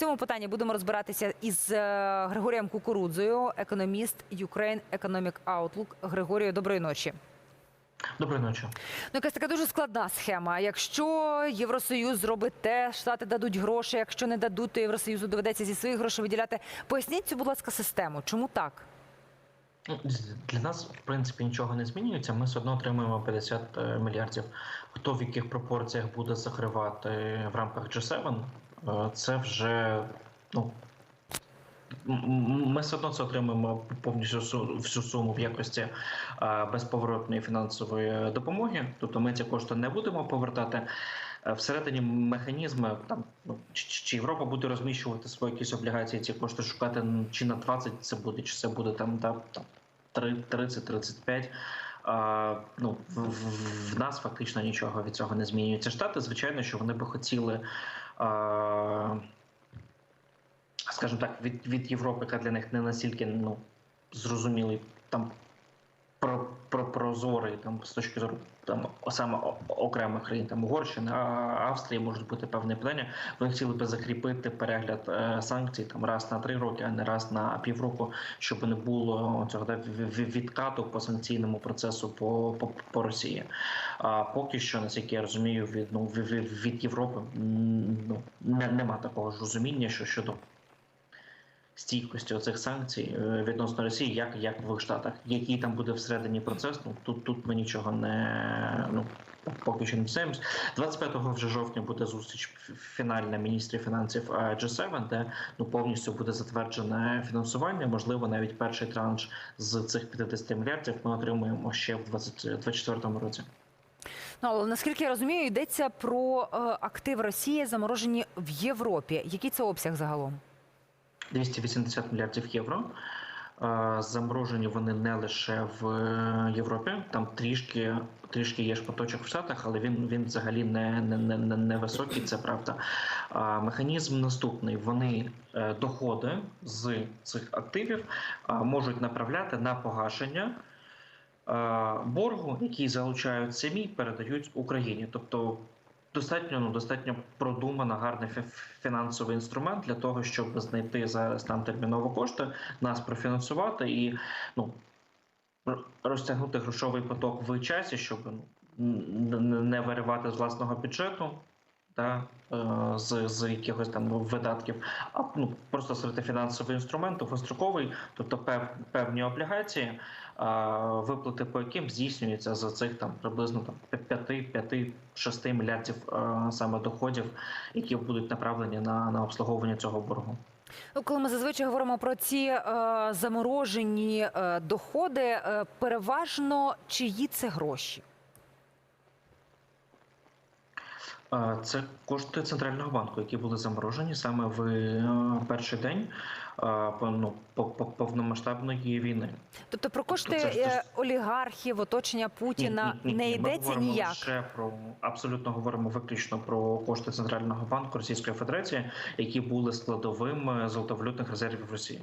цьому питанні будемо розбиратися із е, Григорієм Кукурудзою, економіст Ukraine Economic Outlook. Григорію, доброї ночі. Доброї ночі. Ну, якась така дуже складна схема. Якщо Євросоюз зробить те, штати дадуть гроші. Якщо не дадуть, то Євросоюзу доведеться зі своїх грошей виділяти. Поясніть цю, будь ласка, систему. Чому так? Ну, Для нас, в принципі, нічого не змінюється. Ми все одно отримуємо 50 е, мільярдів. Хто в яких пропорціях буде закривати в рамках G7, е, це вже ну. Ми все одно це отримуємо повністю всю суму в якості е, безповоротної фінансової допомоги. Тобто ми ці кошти не будемо повертати. Е, Всередині механізми там ну чи, Європа буде розміщувати свої якісь облігації, ці кошти шукати чи на 20 це буде, чи це буде там там 30-35. А, ну, в, в, в нас фактично нічого від цього не змінюється. Штати, звичайно, що вони би хотіли, скажімо так, від, від Європи, яка для них не настільки ну, зрозумілий там про, про прозорий там з точки зору там саме окремих країн, там Угорщина, а- Австрії можуть бути певні питання. Вони хотіли би закріпити перегляд е, санкцій там раз на три роки, а не раз на півроку, щоб не було цього да, відкату по санкційному процесу по, по, по Росії. А поки що, наскільки я розумію, від ну від- від Європи ну не, нема такого ж розуміння, що щодо стійкості оцих санкцій е, відносно Росії, як, як в штатах. Який там буде всередині процес, ну тут тут ми нічого не ну поки що не дізнаємось. 25 вже жовтня буде зустріч фінальна міністрів фінансів е, G7, де ну повністю буде затверджене фінансування. Можливо, навіть перший транш з цих 50 мільярдів ми отримуємо ще в 2024 році. Ну, але наскільки я розумію, йдеться про е, актив Росії, заморожені в Європі. Який це обсяг загалом? 280 мільярдів євро. Е, Заморожені вони не лише в е, Європі. Там трішки трішки є шматочок в Штатах, але він він взагалі не, не, не, не, високий. Це правда. Механізм наступний: вони е, доходи з цих активів можуть направляти на погашення. е, Боргу, який залучають самі, передають Україні, тобто достатньо ну достатньо продумана гарний фі- фінансовий інструмент для того, щоб знайти зараз нам терміново кошти, нас профінансувати і ну розтягнути грошовий поток в часі, щоб ну, не виривати з власного бюджету. Та е, з, з якихось там видатків, а ну просто створити фінансовий інструмент довгостроковий, тобто пев, певні облігації, а, виплати по яким здійснюються за цих там приблизно там 5-6 мільярдів а, саме доходів, які будуть направлені на, на обслуговування цього боргу. Ну, коли ми зазвичай говоримо про ці е, заморожені е, доходи, е, переважно чиї це гроші? А, Це кошти центрального банку, які були заморожені саме в е, перший день ну, по- по- повномасштабної війни. Тобто про кошти це е, олігархів, оточення Путіна Ні, ні, ні, не ні. Ми йдеться говоримо ніяк. лише про абсолютно говоримо виключно про кошти центрального банку Російської Федерації, які були складовим е, золотовалютних резервів Росії.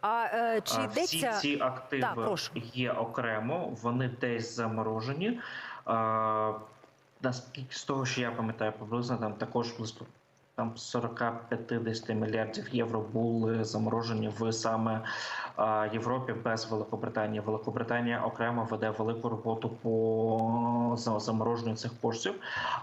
А е, чи йдеться Всі ці активи Так, є окремо, вони десь заморожені. Наскільки з того, що я пам'ятаю, приблизно там також близько там 40-50 мільярдів євро були заморожені в саме Європі без Великобританії. Великобританія окремо веде велику роботу по замороженню цих коштів,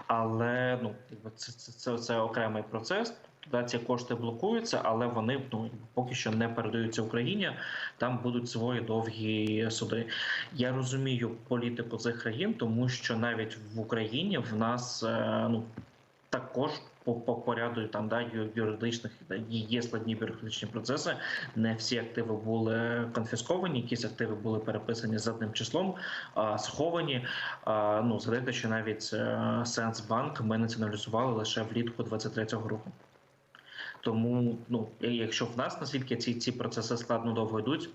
але ну це, це, це, це окремий процес. Да, ці кошти блокуються, але вони ну поки що не передаються Україні. Там будуть свої довгі суди. Я розумію політику цих країн, тому що навіть в Україні в нас е, ну також по, по поряду там да юридичних є складні бюрократичні процеси. Не всі активи були конфісковані, якісь активи були переписані задним числом, сховані. Ну згадайте, що навіть е, Сенсбанк ми націоналізували лише влітку 23-го року. Тому, ну якщо в нас наскільки ці, ці процеси складно довго йдуть.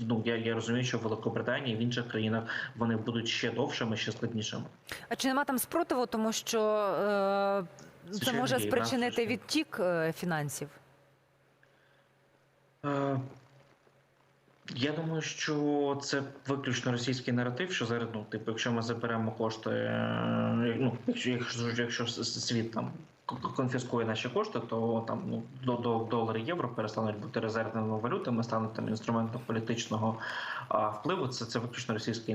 Ну я, я розумію, що в Великобританії в інших країнах вони будуть ще довшими, ще складнішими. а чи нема там спротиву, тому що е, це Звичайно, може спричинити звичайно. відтік е, фінансів? Е, Я думаю, що це виключно російський наратив, що зараз, ну, типу, якщо ми заберемо кошти, е, ну, якщо, якщо, світ там конфіскує наші кошти, то там ну до, до долари євро перестануть бути резервними валютами, стануть там інструментом політичного а, впливу. Це це виключно російський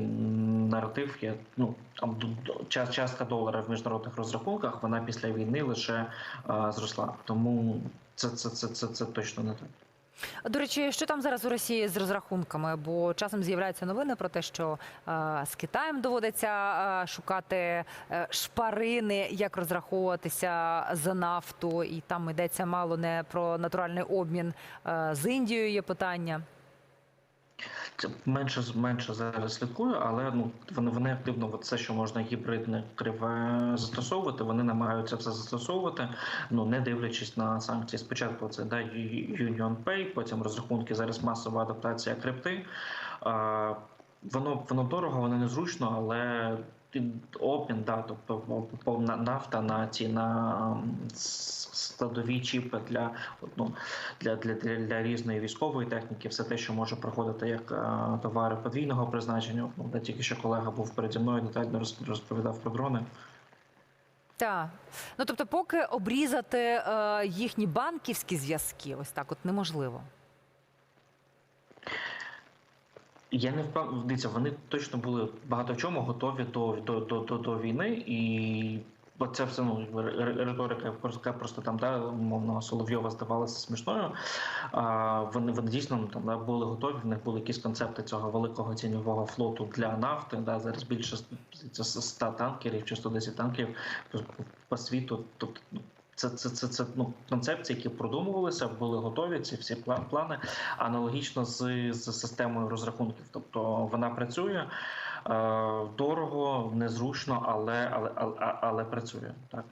наратив. Є ну там час- частка долара в міжнародних розрахунках. Вона після війни лише а, зросла. Тому це, це, це, це, це точно не так. До речі, що там зараз у Росії з розрахунками? Бо часом з'являються новини про те, що е, з Китаєм доводиться е, шукати е, шпарини, як розраховуватися за нафту, і там йдеться мало не про натуральний обмін. Е, з Індією є питання. Менше менше зараз слідкую, але ну вони вони активно все, що можна гібридне криве застосовувати, вони намагаються все застосовувати. Ну не дивлячись на санкції. Спочатку це да Union Pay, потім розрахунки. Зараз масова адаптація крипти. А, воно воно дорого, воно незручно, але обмін, да, тобто повна нафта на ці на складові чіпи для ну, для, для, для, для різної військової техніки, все те, що може проходити як е, товари подвійного призначення. Ну, тільки що колега був переді мною, детально роз- розповідав про дрони. Так. Ну тобто, поки обрізати е, їхні банківські зв'язки, ось так, от неможливо. Я не дивіться, вони точно були багато в чому готові до, до, до, до, до війни, і бо це все ну риторика, просто там да, умовно Соловйова здавалася смішною. А вони вони дійсно ну, там да, були готові. В них були якісь концепти цього великого тіньового флоту для нафти. Да, зараз більше це 100 танкерів чи 110 танкерів по, по світу. Тобто ну, це, це, це, це ну, концепції, які продумувалися, були готові. Ці всі пла- плани аналогічно з, з системою розрахунків. Тобто вона працює е, дорого, незручно, але, але, але, але працює так.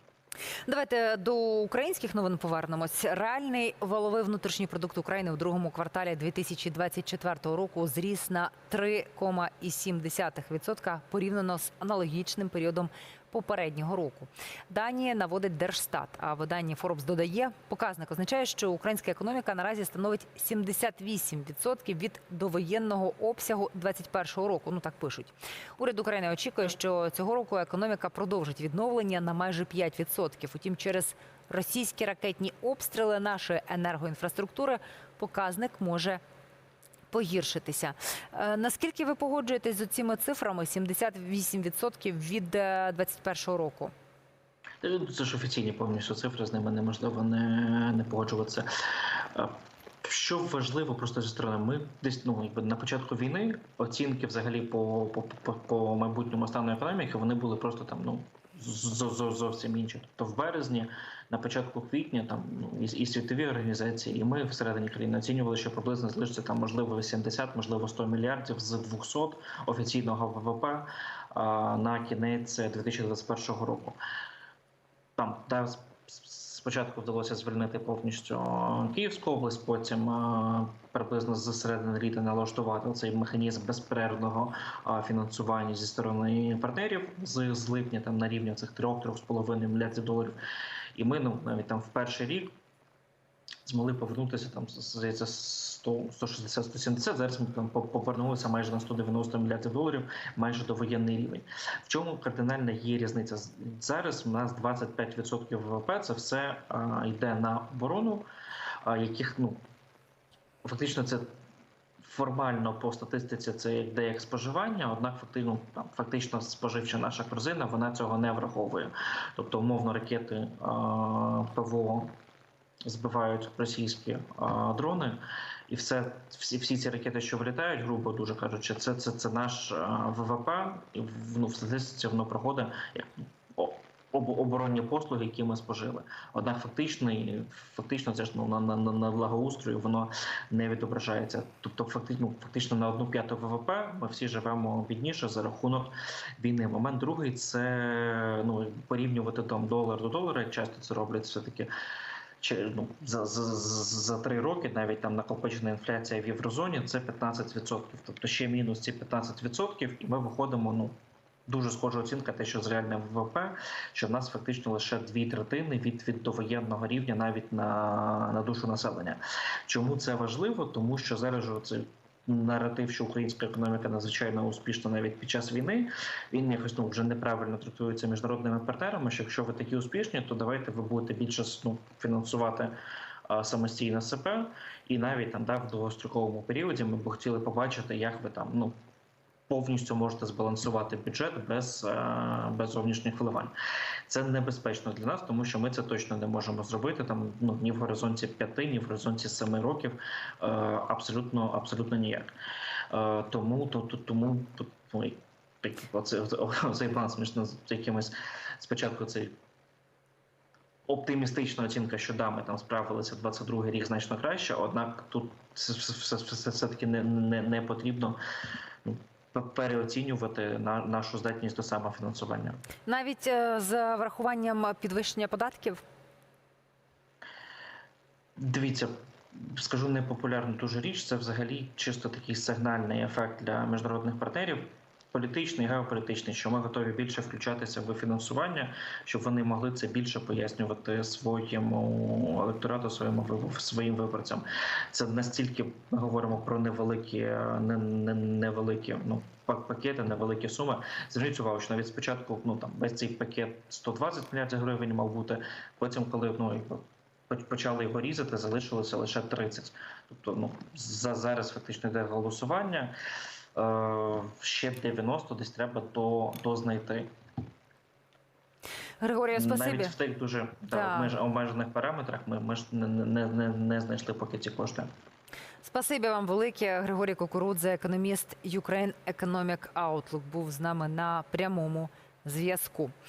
Давайте до українських новин повернемось. Реальний валовий внутрішній продукт України у другому кварталі 2024 року зріс на 3,7% порівняно з аналогічним періодом попереднього року. Дані наводить Держстат. А видання Forbes додає, показник означає, що українська економіка наразі становить 78% від довоєнного обсягу 2021 року. Ну так пишуть. Уряд України очікує, що цього року економіка продовжить відновлення на майже 5%. Утім, через російські ракетні обстріли нашої енергоінфраструктури показник може погіршитися. Е, Наскільки ви погоджуєтесь з цими цифрами? 78% від е, 2021 року. Е, Це ж офіційні повністю цифри, з ними неможливо не, не погоджуватися. Е, Що важливо просто зі сторони, ми десь ну на початку війни оцінки взагалі по, по, по, по майбутньому стану економіки вони були просто там ну зовсім інше. Тобто в березні, на початку квітня, там ну і, і світові організації, і ми всередині країни оцінювали, що приблизно залишиться там можливо 80, можливо 100 мільярдів з 200 офіційного ВВП а, на кінець 2021 року. Там с- спочатку вдалося звільнити повністю Київську область, потім приблизно з середини літа налаштувати цей механізм безперервного фінансування зі сторони партнерів з, з липня там на рівні цих 3-3,5 мільярдів доларів. І ми ну навіть там в перший рік змогли повернутися там здається 160, 170, Зараз ми там повернулися майже на 190 мільярдів доларів, майже до воєнний рівень. В чому кардинальна є різниця? Зараз у нас 25% ВВП це все а, йде на оборону, а, яких ну фактично це. Формально по статистиці це йде як споживання, однак фактично там фактично споживча наша корзина вона цього не враховує. Тобто, умовно, ракети ПВО збивають російські а, дрони, і все всі, всі ці ракети, що вилітають, грубо дуже кажучи, це це, це наш а, ВВП, і ну, в статистиці воно проходить як об- оборонні послуги, які ми спожили. Однак фактично, фактично це ж ну, на, на, на, на благоустрою воно не відображається. Тобто, фактично, ну, фактично на одну п'яту ВВП ми всі живемо бідніше за рахунок війни. Момент другий це ну порівнювати там долар до долара. Часто це роблять все таки. Ну за, за, за три роки навіть там накопичена інфляція в єврозоні це 15%. Тобто ще мінус ці 15%, і ми виходимо. Ну дуже схожа оцінка, те, що з реальним ВВП, що в нас фактично лише дві третини від, від довоєнного рівня навіть на, на душу населення. Чому це важливо? Тому що зараз це наратив, що українська економіка надзвичайно успішна навіть під час війни. Він якось ну вже неправильно трактується міжнародними партнерами. Що якщо ви такі успішні, то давайте ви будете більше ну, фінансувати самостійно себе, і навіть там да, в довгостроковому періоді ми б хотіли побачити, як ви там ну. Повністю можете збалансувати бюджет без, е, без зовнішніх вливань. Це небезпечно для нас, тому що ми це точно не можемо зробити там ну ні в горизонті п'яти, ні в горизонті семи років. Е, абсолютно, абсолютно ніяк. Е, тому то, то тому ну, цей план смішно з якимось спочатку цей. Оптимістична оцінка, що да, ми там справилися 22-й рік значно краще, однак тут все, все, все, таки не, не, не потрібно переоцінювати на нашу здатність до самофінансування. Навіть е, з врахуванням підвищення податків. Дивіться, скажу непопулярну дуже річ. Це взагалі чисто такий сигнальний ефект для міжнародних партнерів. Політичний, геополітичний, що ми готові більше включатися в фінансування, щоб вони могли це більше пояснювати своєму електорату, своєму своїм виборцям. Це настільки ми говоримо про невеликі, не, не, невеликі ну пак- пакети, невеликі суми. Зверніть увагу, що навіть спочатку ну там весь цей пакет 120 мільярдів гривень мав бути. Потім, коли ну почали його різати, залишилося лише 30. Тобто, ну за зараз фактично йде голосування. Е, ще 90 десь треба до, дознайти. Григорія, спасибі. Навіть в тих дуже да, Да, обмеж- обмежених параметрах ми, ми ж не, не, не, не знайшли поки ці кошти. Спасибі вам велике. Григорій Кукурудзе, економіст Ukraine Economic Outlook, був з нами на прямому зв'язку.